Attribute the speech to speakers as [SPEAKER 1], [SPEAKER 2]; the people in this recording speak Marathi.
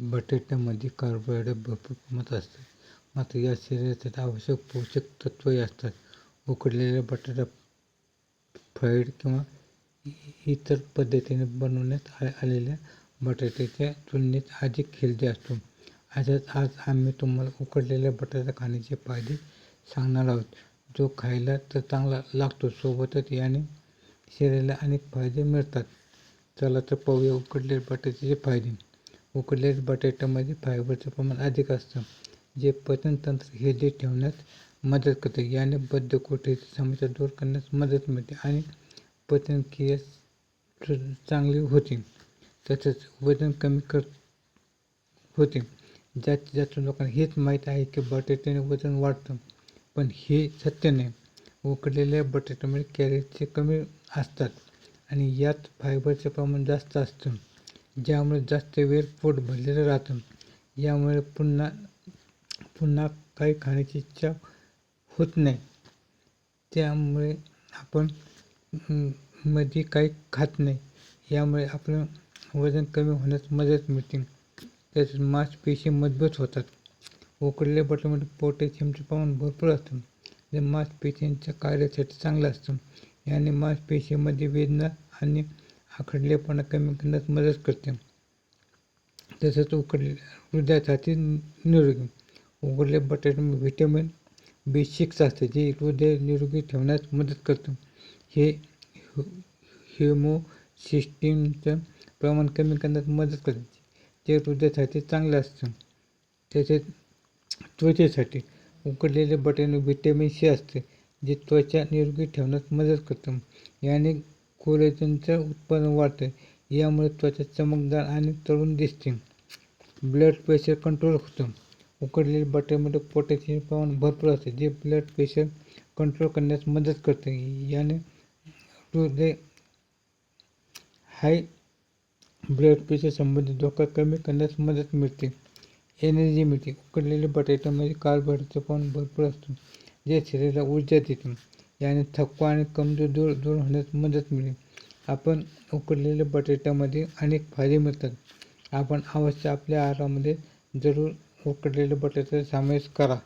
[SPEAKER 1] बटाट्यामध्ये कार्बोहायड्रेट भरपूर प्रमाणात असतात. मात्र यात शरीरासाठी आवश्यक पोषक तत्वही असतात. उकडलेल्या बटाटा फ्राईड किंवा इतर पद्धतीने बनवण्यात आलेल्या बटाट्याच्या तुलनेत अधिक हेल्दी असतो. अशाच आज आम्ही तुम्हाला उकडलेल्या बटाटा खाण्याचे फायदे सांगणार आहोत. जो खायला तर चांगला लागतो सोबतच याने शरीराला अनेक फायदे मिळतात. चला तर पाहूया उकडलेल्या बटाट्याचे फायदे. उकडलेल्या बटाट्यामध्ये फायबरचं प्रमाण अधिक असतं जे पचनतंत्र हेल्दी ठेवण्यास मदत करते. याने बद्धकोष्ठतेची समस्या दूर करण्यास मदत मिळते आणि पचनक्रिया चांगली होते. तसेच वजन कमी कर होते. जास्तीत जास्त लोकांना हेच माहीत आहे की बटाट्याने वजन वाढतं पण हे सत्य नाही. उकडलेल्या बटाट्यामध्ये कॅलरीजचे कमी असतात आणि यात फायबरचं प्रमाण जास्त असतं. ज्यामुळे जास्त वेळ पोट भरलेलं राहतं. यामुळे पुन्हा पुन्हा काही खाण्याची इच्छा होत नाही. त्यामुळे आपण मध्ये काही खात नाही. यामुळे आपलं वजन कमी होण्यास मदत मिळते. तसेच मांसपेशी मजबूत होतात. उकडलेल्या बटाट्यामध्ये पोटॅशियमचे प्रमाण भरपूर असतं. जे मांसपेशींच्या कार्यासाठी चांगलं असतं. याने मांसपेशीमध्ये वेदना आणि आखडलेपणा कमी करण्यास मदत करते. तसंच उकडले हृदयासाठी निरोगी. उकडले बटाट्यामध्ये व्हिटॅमिन बी सिक्स असते जे हृदय निरोगी ठेवण्यास मदत करतं. हे हिमोसिस्टीमचं प्रमाण कमी करण्यात मदत करते. ते हृदयासाठी चांगलं असतं. तसेच त्वचेसाठी उकडलेले बटाटे व्हिटॅमिन सी असते जे त्वचा निरोगी ठेवण्यास मदत करतं. याने कोलेजनचं उत्पादन वाढतं. यामुळे त्वचा चमकदार आणि तरुण दिसते. ब्लड प्रेशर कंट्रोल होतं. उकडलेल्या बटरमध्ये पोटॅशियम प्रमाण भरपूर असते जे ब्लड प्रेशर कंट्रोल करण्यास मदत करते. याने हृदय हाय ब्लड प्रेशर संबंधित धोका कमी करण्यास मदत मिळते. एनर्जी मिळते. उकडलेल्या बटाट्यामध्ये कार्बोहायड्रेटचं प्रमाण भरपूर असतं जे शरीराला ऊर्जा देते. याने थकवा आणि कमजोर दूर दूर होण्यास मदत मिळेल. आपण उकडलेल्या बटाट्यामध्ये अनेक फायदे मिळतात. आपण अवश्य आपल्या आहारामध्ये जरूर उकडलेल्या बटाट्याचा समावेश करा.